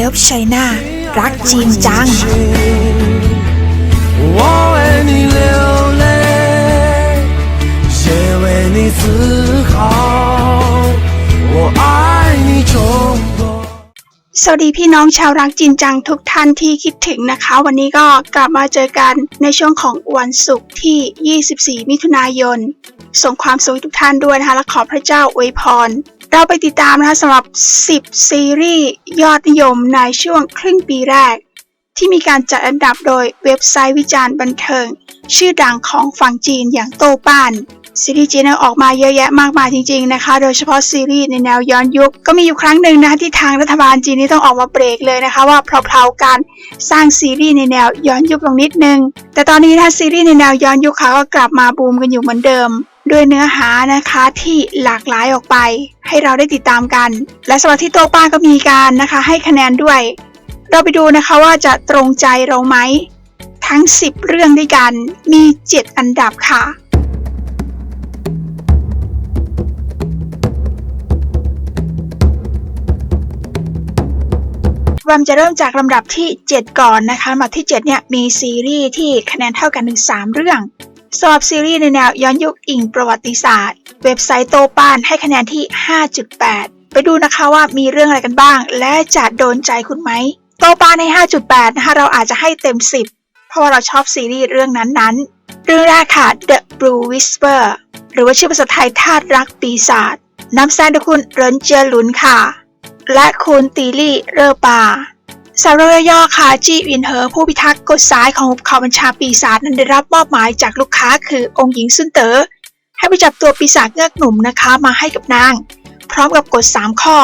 Love China รักจีนจัง 我为你流泪，也为你自豪。我爱你中国。 สวัสดีพี่น้องชาวรักจินจังทุกท่านที่คิดถึงนะคะ วันนี้ก็กลับมาเจอกันในช่วงของวันศุกร์ที่ 24 มิถุนายน ส่งความสุขให้ทุกท่านด้วยนะคะ และขอพระเจ้าอวยพร เราไปติดตามนะคะสำหรับ 10 ซีรีส์ยอดนิยมในช่วงครึ่งปีแรก ที่มีการจัดอันดับโดยเว็บไซต์วิจารณ์บันเทิง ชื่อดังของฝั่งจีนอย่างโตป้านซีรีส์จีนออกมาเยอะแยะมากมายจริง ๆนะคะ โดยเฉพาะซีรีส์ในแนวย้อนยุค ก็มีอยู่ครั้งหนึ่งนะคะที่ทางรัฐบาลจีนนี่ต้องออกมาเบรกเลยนะคะ ว่าเพลาๆการสร้างซีรีส์ในแนวย้อนยุคลงนิดนึง แต่ตอนนี้นะคะซีรีส์ในแนวย้อนยุคเขาก็กลับมาบูมกันอยู่เหมือนเดิม ด้วยเนื้อหานะคะที่หลากหลายออกไป ให้เราได้ติดตามกัน และสำหรับที่โต๊ะป้าก็มีการนะคะ ให้คะแนนด้วย เราไปดูนะคะว่าจะตรงใจเราไหม ทั้ง 10 เรื่องด้วยกันมี 7 อันดับค่ะวัมจะเริ่มจากลำดับที่ 7 ก่อนนะคะลำดับที่ 7 เนี่ยมีซีรีส์ที่คะแนนเท่ากันถึง3เรื่อง สำหรับซีรีส์ในแนวย้อนยุคอิงประวัติศาสตร์ เว็บไซต์โตปานให้คะแนนที่ 5.8 ไปดูนะคะว่ามีเรื่องอะไรกันบ้าง และจะโดนใจคุณไหม โตปานใน 5.8 นะคะเราอาจจะให้เต็ม 10 เพราะว่าเราชอบซีรีส์เรื่องนั้นๆ เรื่องแรกค่ะ The Blue Whisper หรือว่าชื่อภาษาไทยทาสรักปีศาจนำแสดงโดยคุณเรนเจียหลุนค่ะ และคุณตีลี่เรอปา สาวเรือย่อค่ะจีวินเหอผู้พิทักษ์กฎซ้ายของหุบเขาบัญชาปีศาจนั้นได้รับมอบหมายจากลูกค้าคือองค์หญิงซุนเต๋อให้ไปจับตัวปีศาจเงือกหนุ่มนะคะมาให้กับนาง พร้อมกับกฎ 3 ข้อ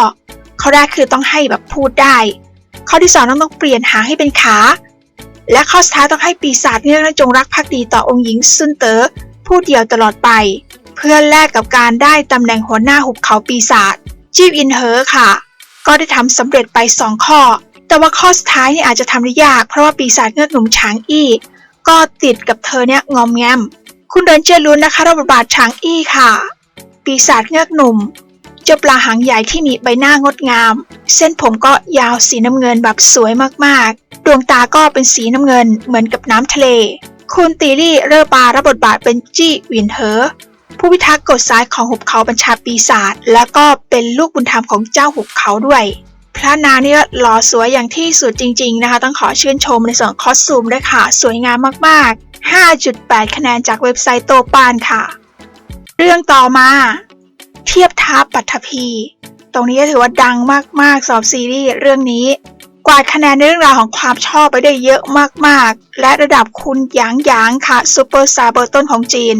ข้อแรกคือต้องให้แบบพูดได้ ข้อที่2ต้องต้องเปลี่ยนหางให้เป็นขา และข้อสุดท้ายต้องให้ปีศาจเงือกนั้นจงรักภักดีต่อองค์หญิงซุนเต๋อผู้เดียวตลอดไป เพื่อแลกกับการได้ตำแหน่งหัวหน้าหุบเขาปีศาจจีวินเหอค่ะ ก็ได้ทำสำเร็จไป 2 ข้อ แต่ว่าข้อสุดท้ายนี่อาจจะทำได้ยาก เพราะว่าปีศาจเงือกหนุ่มช้างอี้ ก็ติดกับเธอเนี่ยงอมแงม คุณเดินเจอรุนนะคะรับบทบาทช้างอี้ค่ะ ปีศาจเงือกหนุ่มเจ้าปลาหางใหญ่ที่มีใบหน้างดงาม เส้นผมก็ยาวสีน้ำเงินแบบสวยมากๆ ดวงตาก็เป็นสีน้ำเงินเหมือนกับน้ำทะเล คุณตีลี่เรอปารับบทบาทเป็นจี้หวินเหอผู้พิทักษ์กฎซ้ายของหุบเขาบัญชาปีศาจและก็เป็นลูกบุญธรรมของเจ้าหุบเขาด้วย พระนางนี่หล่อสวยอย่างที่สุดจริง ๆ นะคะ ต้องขอชื่นชมในส่วนคอสตูมด้วยค่ะ สวยงามมากๆ 5.8 คะแนนจากเว็บไซต์โตปานค่ะ เรื่องต่อมา เทียบทัพปัทภีตรงนี้ก็ถือว่าดังมากๆสำหรับซีรีส์เรื่องนี้ กวาดคะแนนในเรื่องราวของความชอบไปได้เยอะมากๆ และระดับคุณหยางหยางค่ะซูเปอร์สตาร์เบอร์ต้นของจีน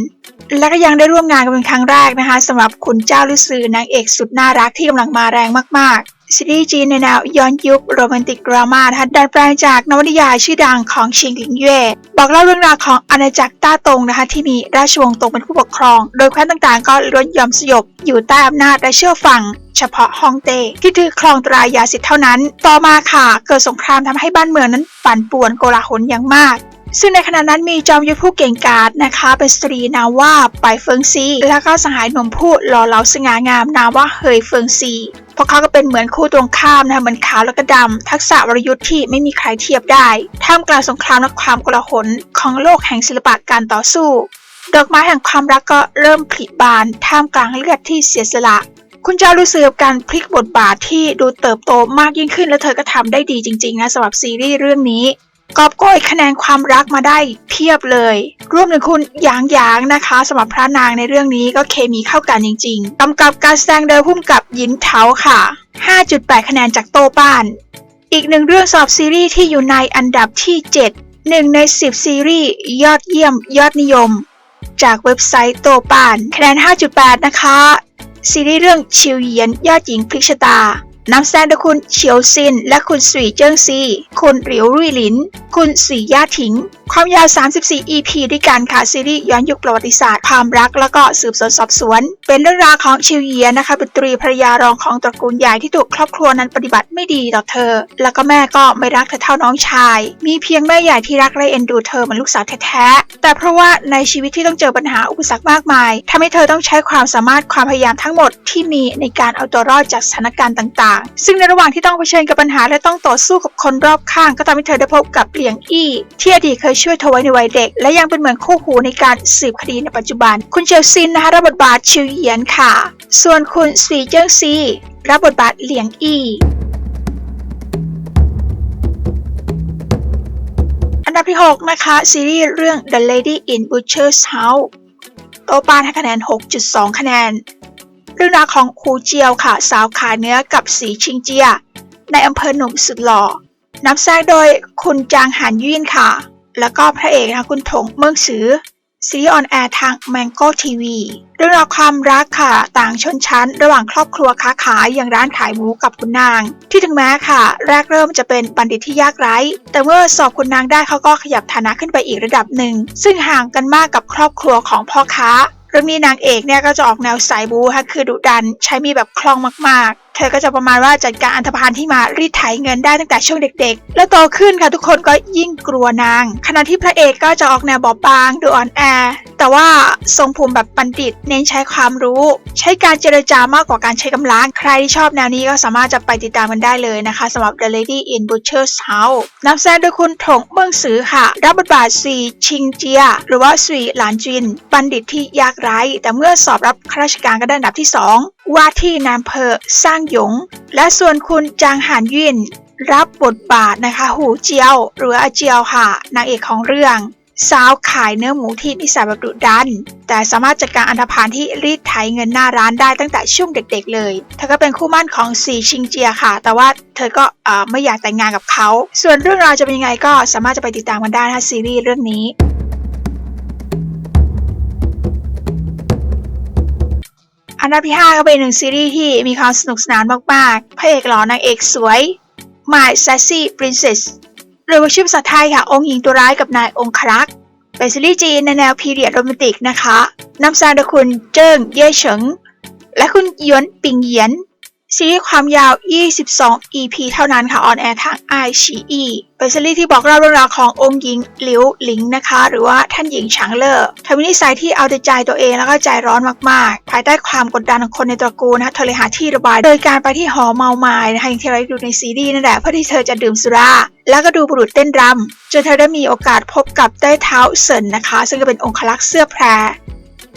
และก็ยังได้ร่วมงานกันเป็นครั้งแรกนะคะสำหรับคุณเจ้าลือซือนางเอกสุดน่ารักที่กำลังมาแรงมากๆ ซีรีส์จีนในแนวย้อนยุคโรแมนติกดราม่านะคะดัดแปลงจากนวนิยายชื่อดังของชิงหลิงเย่บอกเล่าเรื่องราวของอาณาจักรต้าตงนะคะที่มีราชวงศ์ตงเป็นผู้ปกครอง โดยแคว้นต่างๆ ก็ล้วนยอมสยบ อยู่ใต้อำนาจและเชื่อฟังเฉพาะฮ่องเต้ที่ถือครองตรายาสิทธิ์เท่านั้น ต่อมาค่ะเกิดสงครามทำให้บ้านเมืองนั้นปั่นป่วนโกลาหลอย่างมากซึ่งในขณะนั้นมีจอมยุทธผู้เก่งกาจนะคะ เป็นสตรีนาว่าไปเฟิงซี แล้วก็สหารหนุ่มผู้หล่อเหลาสง่างามนาว่าเฮยเฟิงซี พราะเขาก็เป็นเหมือนคู่ตรงข้ามนะคะเหมือนขาวแล้วก็ดำทักษะวรยุทธ์ที่ไม่มีใครเทียบได้ ท่ามกลางสงครามและความกลาหลของโลกแห่งศิลปะการต่อสู้ ดอกไม้แห่งความรักก็เริ่มผลิบาน ท่ามกลางเลือดที่เสียสละ คุณเจ้ารู้สึกกับการพลิกบทบาทที่ดูเติบโตมากยิ่งขึ้นและเธอก็ทำได้ดีจริงๆนะสำหรับซีรีส์เรื่องนี้ กอบโกยคะแนนความรักมาได้เพียบเลย รวมถึงคุณหยางหยางนะคะสำหรับพระนางในเรื่องนี้ก็เคมีเข้ากันจริงๆกำกับการแสดงโดยพุ่มกับยินเถาค่ะ 5.8 คะแนนจากโตป้าน อีกหนึ่งเรื่องสอบซีรีส์ที่อยู่ในอันดับที่ 7 1 ใน 10 ซีรีส์ยอดเยี่ยม ยอดนิยม จากเว็บไซต์โตป้านคะแนน 5.8 นะคะ ซีรีส์เรื่องชิวเยียนยอดหญิงพลิกชะตา นำแสดงโดยคุณเฉียวซิน และคุณสุยเจิ้งซี คุณหลิวรุ่ยหลิน คุณสีย่าถิง ความยาว 34 EP ด้วยกันค่ะซีรีส์ย้อนยุคประวัติศาสตร์ความรัก แล้วก็สืบสวนสอบสวน เป็นเรื่องราวของชิวเยียนนะคะบุตรีภรรยารองของตระกูลใหญ่ที่ถูกครอบครัวนั้นปฏิบัติไม่ดีต่อเธอ แล้วก็แม่ก็ไม่รักเธอเท่าน้องชาย มีเพียงแม่ใหญ่ที่รักและเอ็นดูเธอเหมือนลูกสาวแท้ๆ แต่เพราะว่าในชีวิตที่ต้องเจอปัญหาอุปสรรคมากมายทำให้เธอต้องใช้ความสามารถความพยายามทั้งหมดที่มีในการเอาตัวรอดจากสถานการณ์ต่างางๆ ซึ่งในระหว่างที่ต้องเผชิญกับปัญหาและต้องต่อสู้กับคนรอบข้าง ก็ทำให้เธอได้พบกับเหลียงอี้ที่อดีตเคยช่วยเธอไว้ในวัยเด็ก และยังเป็นเหมือนคู่หูในการสืบคดีในปัจจุบัน คุณเชลซินนะคะรับบทบาทชิวเหยียนค่ะ ส่วนคุณสวีเจิ้งซีรับบทบาทเหลียงอี้อันดับที่ 6 นะคะ ซีรีส์เรื่อง The Lady in Butcher's House โตปานให้คะแนน 6.2 คะแนน เรื่องราวของครูเจียวค่ะ สาวขายเนื้อกับสีชิงเจีย ในอำเภอหนุ่มสุดหล่อนำแสดงโดยคุณจางหานยื่นค่ะ แล้วก็พระเอกนะคุณถงเมืองซือซีออนแอร์ทาง Mango TV เรื่องราวความรักค่ะ ต่างชนชั้น ระหว่างครอบครัวค้าขายอย่างร้านขายหมูกับคุณนาง ที่ถึงแม้ค่ะ แรกเริ่มจะเป็นบัณฑิตที่ยากไร้ แต่เมื่อสอบคุณนางได้เขาก็ขยับฐานะขึ้นไปอีกระดับหนึ่ง ซึ่งห่างกันมากกับครอบครัวของพ่อค้า เรื่องนี้นางเอกเนี่ยก็จะออกแนวสายบูฮะคือดุดันใช้มีแบบคล่องมากๆ เธอก็จะประมาณว่าจัดการอันธพาลที่มารีดไถเงินได้ตั้งแต่ช่วงเด็ก ๆ แล้วโตขึ้นค่ะทุกคนก็ยิ่งกลัวนาง ขณะที่พระเอกก็จะออกแนวบอบบางดูอ่อนแอ แต่ว่าทรงภูมิแบบบัณฑิต เน้นใช้ความรู้ ใช้การเจรจามากกว่าการใช้กำลัง ใครที่ชอบแนวนี้ก็สามารถจะไปติดตามกันได้เลยนะคะสำหรับ The Lady in Butcher's House นำแสดงโดยคุณถงเมืองซือค่ะ รับบทบาทซีชิงเจีย หรือว่าซีหลานจิน บัณฑิตที่ยากไร้ แต่เมื่อสอบรับข้าราชการก็ได้อันดับที่ 2 ว่าที่นายอำเภอสร้างหยง และส่วนคุณจางหานยิน รับบทบาทนะคะ หูเจียว หรืออาเจียวค่ะ นางเอกของเรื่อง สาวขายเนื้อหมูที่นิสัยแบบดุดัน แต่สามารถจัดการอันธพาลที่รีดไถเงินหน้าร้านได้ตั้งแต่ช่วงเด็กๆเลย เธอก็เป็นคู่มั่นของสีชิงเจียค่ะ แต่ว่าเธอก็อไม่อยากแต่งงานกับเขา ส่วนเรื่องราวจะเป็นยังไงก็สามารถจะไปติดตามกันได้นะซีรีส์เรื่องนี้ อันดับที่ 5 ก็เป็นหนึ่งซีรีส์ที่มีความสนุกสนานมากๆพระเอกหล่อนางเอกสวย My Sassy Princess หรือว่าชื่อภาษาไทยค่ะ องค์หญิงตัวร้ายกับนายองครักษ์เป็นซีรีส์จีนในแนวพีเรียดโรแมนติกนะคะนำแสดงโดยคุณเจิ้งเย่เฉิง และคุณหยวนปิงเหยียน ซีรีส์ความยาว 22 EP เท่านั้นค่ะ ออนแอร์ทาง i อ e เป็นซีรีส์ที่บอกเล่าเรื่องราวขององค์หญิงหลิวหลิงนะคะ หรือว่าท่านหญิงฉางเล่อเธอมีนิสัยที่เอาแต่ใจตัวเองแล้วก็ใจร้อนมากๆ ภายใต้ความกดดันของคนในตระกูลนะคะเธอเลยหาที่ระบาย โดยการไปที่หอเมาไม้นะคะอย่างที่เราได้ดูในซีรีส์นั่นแหละเพื่อที่เธอจะดื่มสุราแล้วก็ดูบุรุษเต้นรำจนเธอได้มีโอกาสพบกับใต้เท้าเซินนะคะ ซึ่งก็เป็นองคลักษ์เสื้อแพร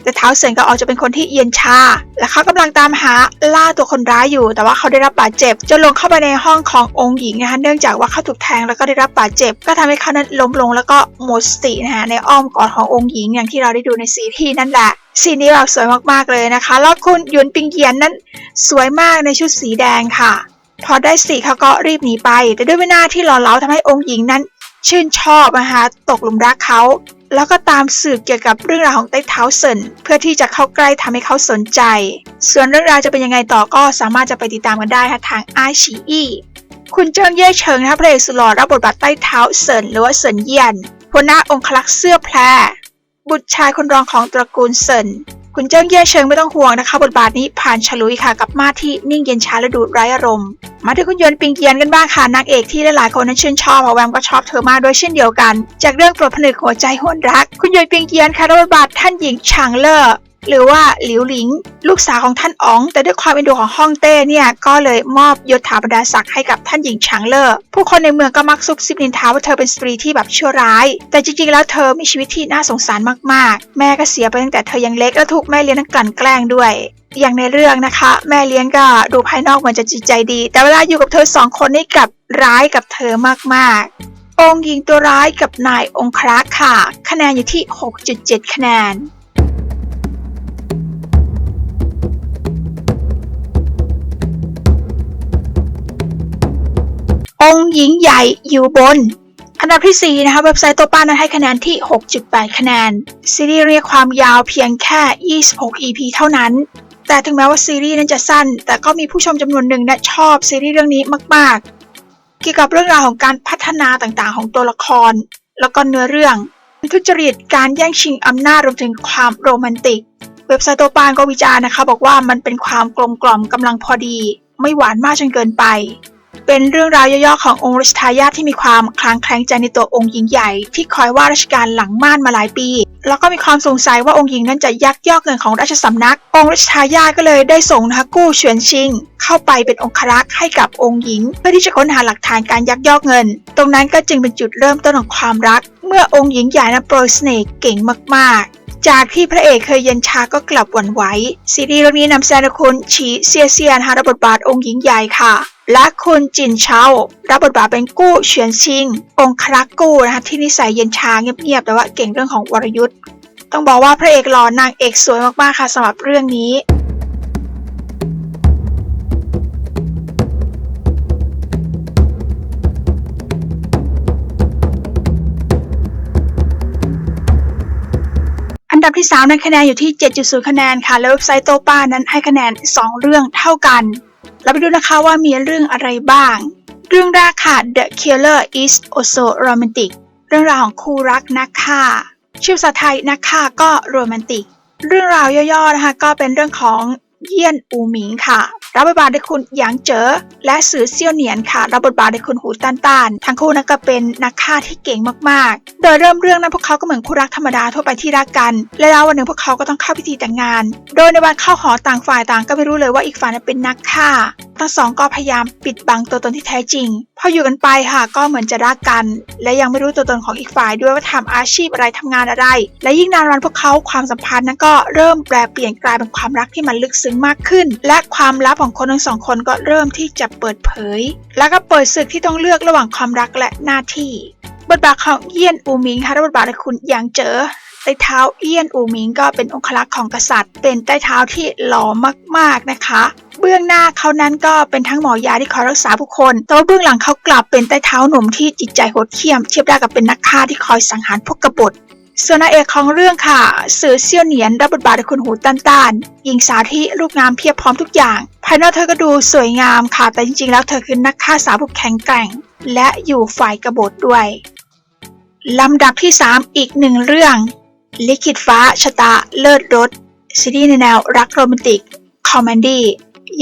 แต่เท้าเซินก็ออกจะเป็นคนที่เย็นชา และเขากำลังตามหาล่าตัวคนร้ายอยู่ แต่ว่าเขาได้รับบาดเจ็บจนลงเข้าไปในห้องขององค์หญิงนะคะเนื่องจากว่าเขาถูกแทงแล้วก็ได้รับบาดเจ็บ ก็ทำให้เขานั้นล้มลงแล้วก็หมดสตินะคะในอ้อมกอดขององค์หญิงอย่างที่เราได้ดูในซีรีส์นั่นแหละซีนนี้แบบสวยมากๆเลยนะคะแล้วคุณหยวนปิงเยียนนั้นสวยมากในชุดสีแดงค่ะ พอได้สีเขาก็รีบหนีไป แต่ด้วยวินาที่หล่อเหลาทำให้องค์หญิงนั้นชื่นชอบนะคะตกหลุมรักเขา แล้วก็ตามสืบเกี่ยวกับเรื่องราวของไต้เท้าเซินเพื่อที่จะเข้าใกล้ทำให้เขาสนใจ ส่วนเรื่องราวจะเป็นยังไงต่อก็สามารถจะไปติดตามกันได้ค่ะทางไอชีอีคุณเจิ้งเย่เฉิงนะคะพระเอกสุดหล่อรับบทบาทใต้เท้าเซินหรือว่าเซินเยียนหัวหน้าองคลักษ์เสื้อแพรบุตรชายคนรองของตระกูลเซิน คุณเจิ้งเยี่ยเชิงไม่ต้องห่วงนะคะ บทบาทนี้ผ่านฉลุยค่ะกับมาที่นิ่งเย็นชาและดูไร้อารมณ์ มาที่คุณหยวนปิงเกียนกันบ้างค่ะนางเอกที่หลายๆคนนั้นชื่นชอบแวมก็ชอบเธอมากด้วยเช่นเดียวกัน จากเรื่องปลดผนึกหัวใจหวนรัก คุณหยวนปิงเกียนค่ะรับบทบาทท่านหญิงฉางเล่อ หรือว่าหลิวหลิง ลูกสาวของท่านอ๋อง แต่ด้วยความเอ็นดูของฮ่องเต้เนี่ยก็เลยมอบยศถาบรรดาศักดิ์ให้กับท่านหญิงฉางเล่อผู้คนในเมืองก็มักซุบซิบนินทาว่าเธอเป็นสตรีที่แบบชั่วร้าย แต่จริงๆแล้วเธอมีชีวิตที่น่าสงสารมากๆ แม่ก็เสียไปตั้งแต่เธอยังเล็กและถูกแม่เลี้ยงนั้นกลั่นแกล้งด้วยอย่างในเรื่องนะคะ แม่เลี้ยงก็ดูภายนอกเหมือนจะจิตใจดี แต่เวลาอยู่กับเธอสองคนนี่กลับร้ายกับเธอมากๆ องค์หญิงตัวร้ายกับนายองครักษ์ค่ะ คะแนนอยู่ที่ 6.7 คะแนน หญิงใหญ่อยู่บน อันดับที่ 4 นะคะเว็บไซต์โตป้านั้นให้คะแนนที่ 6.8 คะแนน ซีรีส์เรียกความยาวเพียงแค่ 26 EP เท่านั้น แต่ถึงแม้ว่าซีรีส์นั้นจะสั้น แต่ก็มีผู้ชมจำนวนหนึ่งนะชอบซีรีส์เรื่องนี้มาก ๆ เกี่ยวกับเรื่องราวของการพัฒนาต่างๆ ของตัวละคร แล้วก็เนื้อเรื่องทุจริตการแย่งชิงอำนาจรวมถึงความโรแมนติก เว็บไซต์โตปานก็วิจารณ์นะคะ บอกว่ามันเป็นความกลมกล่อมกำลังพอดี ไม่หวานมากจนเกินไป เป็นเรื่องราวย่อๆขององค์รัชทายาทที่มีความคลางแคลงใจในตัวองค์หญิงใหญ่ ที่คอยว่าราชการหลังม่านมาหลายปี แล้วก็มีความสงสัยว่าองค์หญิงนั้นจะยักยอกเงินของราชสำนัก องค์รัชทายาทก็เลยได้ส่งนะคะกู้เฉียนชิง เข้าไปเป็นองครักษ์ให้กับองค์หญิง เพื่อที่จะค้นหาหลักฐานการยักยอกเงิน ตรงนั้นก็จึงเป็นจุดเริ่มต้นของความรัก เมื่อองค์หญิงใหญ่นั้นโปรยเสน่ห์เก่งมากๆ จากที่พระเอกเคยเย็นชาก็กลับหวั่นไหว ซีรีส์เรื่องนี้นำแสดงโดยคุณฉีเซียเซียนฮะรับบทบาทองค์หญิงใหญ่ค่ะ และคุณจินเชารับบทบาทเป็นกู้เฉียนชิง องครักกู้นะคะที่นิสัยเย็นชาเงียบๆแต่ว่าเก่งเรื่องของวรยุทธ์ต้องบอกว่าพระเอกหล่อนางเอกสวยมากๆค่ะสำหรับเรื่องนี้ ดับที่ 3 นั้นคะแนนอยู่ที่ 7.0 คะแนนค่ะ และเว็บไซต์โตป้านั้นให้คะแนน 2 เรื่องเท่ากัน เราไปดูนะคะว่ามีเรื่องอะไรบ้าง เรื่องแรกค่ะ The Killer is also romantic เรื่องราวของคู่รักนักฆ่าชื่อภาษาไทยนักฆ่าก็โรแมนติก เรื่องราวย่อๆนะคะก็เป็นเรื่องของเยี่ยนอูหมิงค่ะ รับบทบาทโดยคุณหยางเจ๋อและสือเซี่ยวเหนียนค่ะ รับบทบาทโดยคุณหูตันตานทั้งคู่นั้นก็เป็นนักฆ่าที่เก่งมากๆ โดยเริ่มเรื่องนั้นพวกเขาก็เหมือนคู่รักธรรมดาทั่วไปที่รักกัน และแล้ววันหนึ่งพวกเขาก็ต้องเข้าพิธีแต่งงาน โดยในวันเข้าหอต่างฝ่ายต่างก็ไม่รู้เลยว่าอีกฝ่ายนั้นเป็นนักฆ่า ทั้งสองก็พยายามปิดบังตัวตนที่แท้จริง พออยู่กันไปค่ะก็เหมือนจะรักกัน และยังไม่รู้ตัวตนของอีกฝ่ายด้วยว่าทำอาชีพอะไรทำงานอะไร และยิ่งนานวันพวกเขาความสัมพันธ์นั้นก็เริ่มแปลเปลี่ยนกลายเป็นความรักที่มันลึกซึ้งมากขึ้น และความลับของคนทั้งสองคนก็เริ่มที่จะเปิดเผย แล้วก็เปิดศึกที่ต้องเลือกระหว่างความรักและหน้าที่ บทบาทของเยี่ยนอูหมิงค่ะรับบทบาทโดยคุณหยางเจ๋อใต้เท้าเอี้ยนอูหมิงก็เป็นองครักษ์ของกษัตริย์ เป็นใต้เท้าที่หล่อมากๆนะคะ เบื้องหน้าเขานั้นก็เป็นทั้งหมอยาที่คอยรักษาผู้คน แต่ว่าเบื้องหลังเขากลับเป็นใต้เท้าหนุ่มที่จิตใจโหดเหี้ยม เทียบได้กับเป็นนักฆ่าที่คอยสังหารพวกกบฏส่วนนางเอกของเรื่องค่ะสือเซี่ยวเหนียนรับบทบาทโดยคุณหูตันตานหญิงสาวที่รูปงามเพียบพร้อมทุกอย่าง ภายนอกเธอก็ดูสวยงามค่ะ แต่จริงๆ แล้วเธอคือนักฆ่าสาวผู้แข็งแกร่ง และอยู่ฝ่ายกบฏด้วย ลำดับที่ 3 อีกหนึ่งเรื่อง ลิขิตฟ้าชะตาเลิศรสซีรีส์ในแนวรักโรแมนติก คอมเมดี้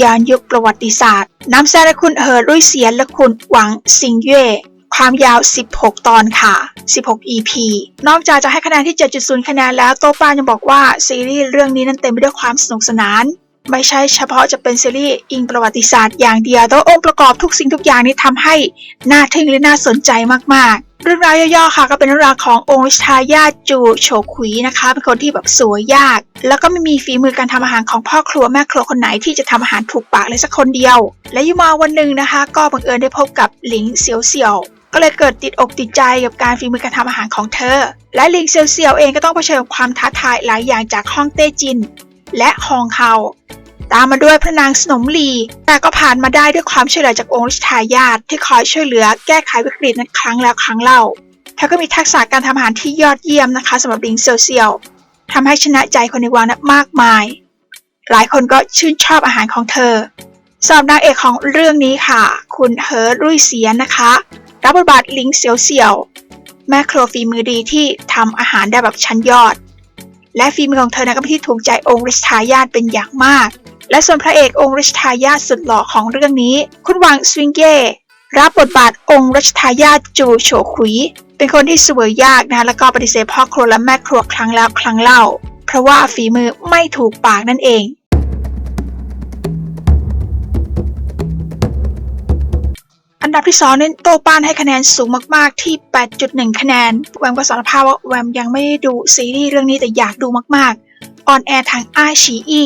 ย้อนยุคประวัติศาสตร์น้ำแสดงคุณเฮอรุ่ยเสียนและคุณหวังซิงเย่ความยาว 16 ตอนค่ะ 16 EP นอกจากจะให้คะแนนที่ 7.0 คะแนนแล้ว โตปานยังบอกว่า ซีรีส์เรื่องนี้นั้นเต็มไปด้วยความสนุกสนาน ไม่ใช่เฉพาะจะเป็นซีรีส์อิงประวัติศาสตร์อย่างเดียวแต่องค์ประกอบทุกสิ่งทุกอย่างนี้ทำให้น่าทึ่งและน่าสนใจมากๆ เรื่องราวย่อๆค่ะ ก็เป็นเรื่องราวขององค์รัชทายาทจูโฉขวีนะคะ เป็นคนที่แบบสวยยาก แล้วก็ไม่มีฝีมือการทำอาหารของพ่อครัวแม่ครัวคนไหนที่จะทำอาหารถูกปากเลยสักคนเดียว และอยู่มาวันหนึ่งนะคะ ก็บังเอิญได้พบกับหลิงเซียวเซียวก็เลยเกิดติดอกติดใจกับการฝีมือการทำอาหารของเธอ และหลิงเซียวเซียวเองก็ต้องเผชิญกับความท้าทายหลายอย่างจากฮ่องเต้จิน และฮองเฮา ตามมาด้วยพระนางสนมลี แต่ก็ผ่านมาได้ด้วยความช่วยเหลือจากองค์รัชทายาทที่คอยช่วยเหลือแก้ไขวิกฤตนั้นครั้งแล้วครั้งเล่าเธอก็มีทักษะการทำอาหารที่ยอดเยี่ยมนะคะสำหรับลิงเซียวเซียวทำให้ชนะใจคนในวังนั้นมากมาย หลายคนก็ชื่นชอบอาหารของเธอสำหรับนางเอกของเรื่องนี้ค่ะ คุณเฮอรุ่ยเสียนนะคะ รับบทบาทลิงเซียวเซียวแม่ครัวฝีมือดีที่ทำอาหารได้แบบชั้นยอด และฝีมือของเธอนะก็เป็นที่ถูกใจองค์รัชทายาทเป็นอย่างมาก และส่วนพระเอกองค์รัชทายาทสุดหล่อของเรื่องนี้ คุณหวังสวิงเก้รับบทบาทองค์รัชทายาทจูโฉขุย เป็นคนที่สวยยากนะแล้วก็ปฏิเสธพ่อครัวและแม่ครัวครั้งแล้วครั้งเล่า เพราะว่าฝีมือไม่ถูกปากนั่นเองอันดับที่2นั้นโตป้านให้คะแนนสูงมากๆที่ 8.1 คะแนน แวมก็สารภาพว่าแวมยังไม่ได้ดูซีรีส์เรื่องนี้แต่อยากดูมากๆ ออนแอร์ทางไอชีอี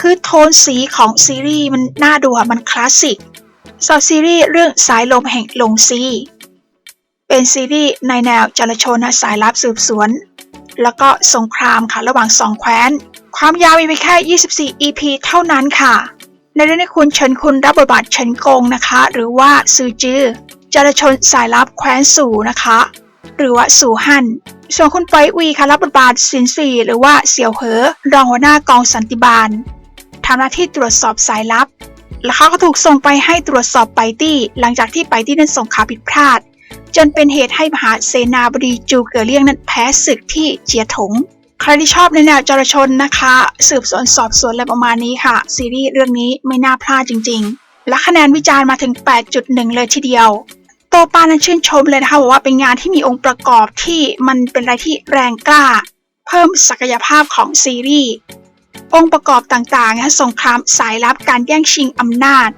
คือโทนสีของซีรีส์มันน่าดูอะมันคลาสสิกสำหรับซีรีส์เรื่องสายลมแห่งลงซี เป็นซีรีส์ในแนวจารชนะสายลับสืบสวน แล้วก็สงครามค่ะระหว่างสองแคว้น ความยาวมีเพียงแค่ 24 EP เท่านั้นค่ะ ในเรื่องนี้คุณเฉินคุณรับบทบาทเฉินกงนะคะ หรือว่าซือจือจารชนสายลับแคว้นสู่นะคะ หรือว่าสู่ฮั่นส่วนคุณไปวีค่ะรับบทบาทสินสีหรือว่าเสี่ยวเหอรองหัวหน้ากองสันติบาล ทำหน้าที่ตรวจสอบสายลับ และเขาก็ถูกส่งไปให้ตรวจสอบไปตี้ หลังจากที่ไปตี้นั้นส่งข่าวผิดพลาด จนเป็นเหตุให้มหาเสนาบดีจูเกอเลียงนั้นแพ้ศึกที่เจียถงใครที่ชอบในแนวจรชนนะคะ สืบสวนสอบสวนอะไรประมาณนี้ค่ะ ซีรีส์เรื่องนี้ไม่น่าพลาดจริง ๆ และคะแนนวิจารณ์มาถึง 8.1 เลยทีเดียวโตปานั้นชื่นชมเลยนะคะบอกว่าเป็นงานที่มีองค์ประกอบที่มันเป็นอะไรที่แรงกล้า เพิ่มศักยภาพของซีรีส์ องค์ประกอบต่างๆนะสงครามสายลับการแย่งชิงอำนาจ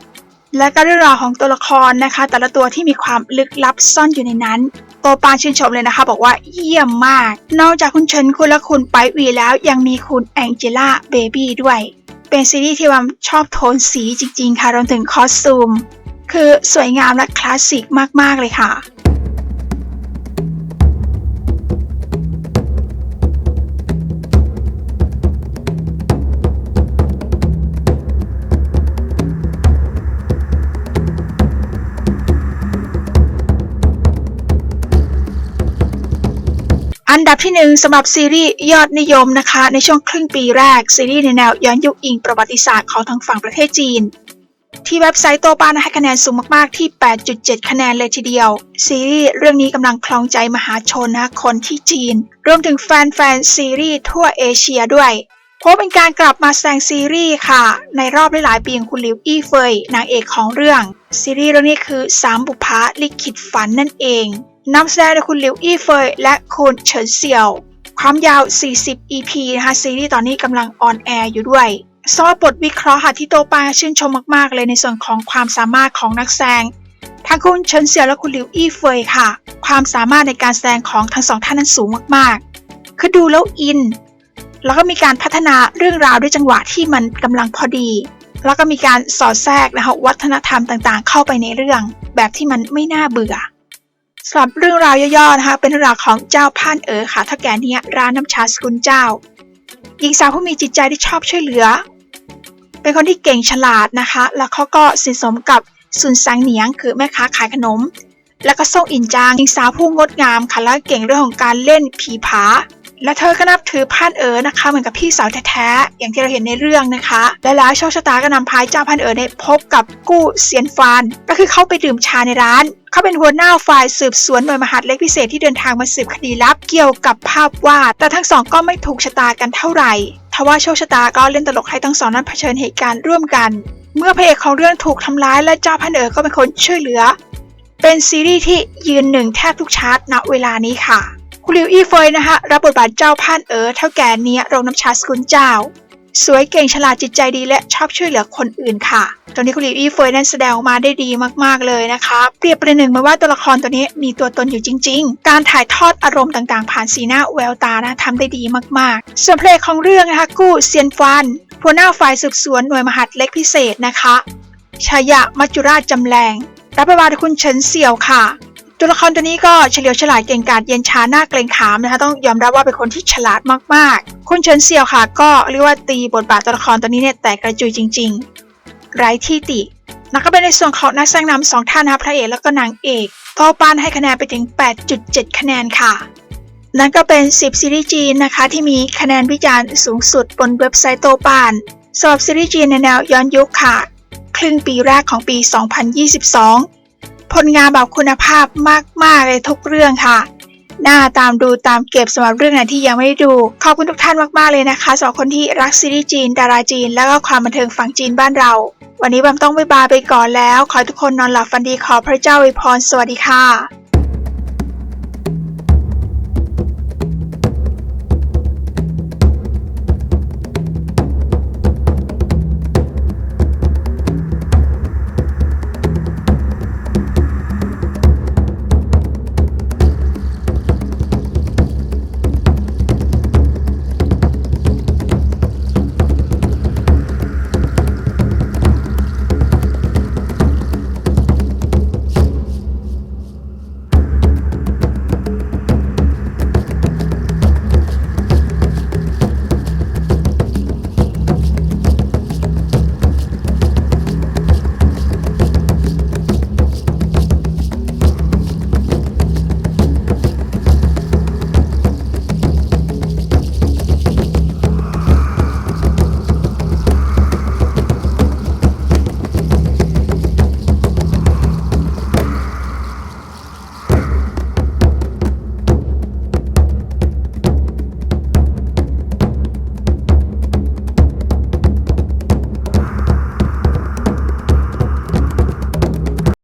และก็เรื่องราวของตัวละครนะคะ แต่ละตัวที่มีความลึกลับซ่อนอยู่ในนั้นโตปานชื่นชมเลยนะคะ บอกว่าเยี่ยมมาก นอกจากคุณเฉินคุณและคุณไปวีแล้วยังมีคุณแองเจล่าเบบี้ด้วย เป็นซีรีส์ที่วามชอบโทนสีจริงๆ ค่ะรวมถึงคอสตูม คือสวยงามและคลาสสิกมากๆเลยค่ะ ดับที่หนึ่งสำหรับซีรีส์ยอดนิยมนะคะ ในช่วงครึ่งปีแรก ซีรีส์ในแนวย้อนยุคอิงประวัติศาสตร์ของทางฝั่งประเทศจีน ที่เว็บไซต์โตปานให้คะแนนสูงมาก ๆ ที่ 8.7 คะแนนเลยทีเดียว ซีรีส์เรื่องนี้กำลังคลองใจมหาชนนะคนที่จีน รวมถึงแฟนๆซีรีส์ทั่วเอเชียด้วยเพราะเป็นการกลับมาแสดงซีรีส์ค่ะ ในรอบหลายๆปีของคุณหลิวอี้เฟยนางเอกของเรื่อง ซีรีส์เรื่องนี้คือสามบุพภาลิขิตฝันนั่นเอง นำแสดงโดยคุณหลิวอี้เฟยและคุณเฉินเซียว ความยาว 40 EP นะคะซีรีส์ตอนนี้กำลังออนแอร์อยู่ด้วยสำหรับบทวิเคราะห์ค่ะที่โตปาชื่นชมมากๆ เลยในส่วนของความสามารถของนักแสดงทั้งคุณเฉินเซียวและคุณหลิวอี้เฟยค่ะ ความสามารถในการแสดงของทั้งสองท่านนั้นสูงมากๆ คือดูแล้วอิน แล้วก็มีการพัฒนาเรื่องราวด้วยจังหวะที่มันกำลังพอดี แล้วก็มีการสอดแทรกนะคะวัฒนธรรมต่างๆ เข้าไปในเรื่อง แบบที่มันไม่น่าเบื่อ สำหรับเรื่องราวย่อๆนะคะเป็นเรื่องราวของเจ้าพ่านเอ๋อค่ะท่าแก่เนี้ยร้านน้ำชาสกุลเจ้าหญิงสาวผู้มีจิตใจที่ชอบช่วยเหลือ เป็นคนที่เก่งฉลาดนะคะ แล้วเขาก็สินสมกับซุนซังเหนียงคือแม่ค้าขายขนม แล้วก็ส่งอินจางหญิงสาวผู้งดงามค่ะและเก่งเรื่องของการเล่นผีผา และเธอก็นับถือพ่านเอ๋อนะคะเหมือนกับพี่สาวแท้ๆอย่างที่เราเห็นในเรื่องนะคะ และแล้วโชคชะตาก็นำพายเจ้าพ่านเอ๋อในพบกับกู้เซียนฟาน ก็คือเขาไปดื่มชาในร้านเขาเป็นหัวหน้าฝ่ายสืบสวนหน่วยมหาดเล็กพิเศษที่เดินทางมาสืบคดีลับเกี่ยวกับภาพวาด แต่ทั้งสองก็ไม่ถูกชะตากันเท่าไหร่ ทว่าโชคชะตาก็เล่นตลกให้ทั้งสองนั้นเผชิญเหตุการณ์ร่วมกัน เมื่อพระเอกของเรื่องถูกทำร้ายและเจ้าพันเอ๋อก็เป็นคนช่วยเหลือ เป็นซีรีส์ที่ยืนหนึ่งแทบทุกชาร์ตณเวลานี้ค่ะ คุณลิวอี้เฟยนะคะรับบทบาทเจ้าพ่านเอ๋อเท่าแก่เนี้ยโรงน้ำชาสกุลเจ้า สวยเก่งฉลาดจิตใจดีและชอบช่วยเหลือคนอื่นค่ะตอนนี้คุณลิวอี้เฟยนั้นแสดงออกมาได้ดีมากๆเลยนะคะเปรียบประหนึ่งหมาว่าตัวละครตัวนี้มีตัวตนอยู่จริง ๆ การถ่ายทอดอารมณ์ต่างๆ ผ่านสีหน้าแววตานะทำได้ดีมากๆส่วนเพลงของเรื่องนะคะกู้เซียนฟานหัวหน้าฝ่ายสืบสวนหน่วยมหัดเล็กพิเศษนะคะชายะมัจจุราชจำแรงรับบทบาทคุณเฉินเสี่ยวค่ะ ตัวละครตัวนี้ก็เฉลียวฉลาดเก่งกาจเย็นชาหน้าเกรงขามนะคะต้องยอมรับว่าเป็นคนที่ฉลาดมากๆ คุณเฉินเสี่ยวค่ะ ก็เรียกว่าตีบทบาทตัวละครตัวนี้เนี่ยแตกกระจุยจริง ๆ ไร้ที่ติแล้วก็เป็นในส่วนของนักแสดงนำสองท่านนะพระเอกแล้วก็นางเอกโตปานให้คะแนนไปถึง 8.7 คะแนนค่ะ นั่นก็เป็น 10 ซีรีส์จีนนะคะที่มีคะแนนวิจารณ์สูงสุดบนเว็บไซต์โตปานสำหรับซีรีส์จีนในแนวย้อนยุคค่ะ ครึ่งปีแรกของปี 2022 ผลงานแบบคุณภาพมาก ๆ เลยทุกเรื่องค่ะน่าตามดูตามเก็บสำหรับเรื่องไหนที่ยังไม่ได้ดู ขอบคุณทุกท่านมาก ๆ เลยนะคะสำหรับคนที่รักซีรีส์จีน ดาราจีน แล้วก็ความบันเทิงฝั่งจีนบ้านเรา วันนี้บัมต้องไปบาไปก่อนแล้ว ขอให้ทุกคนนอนหลับฝันดีขอพระเจ้าอวยพรสวัสดีค่ะ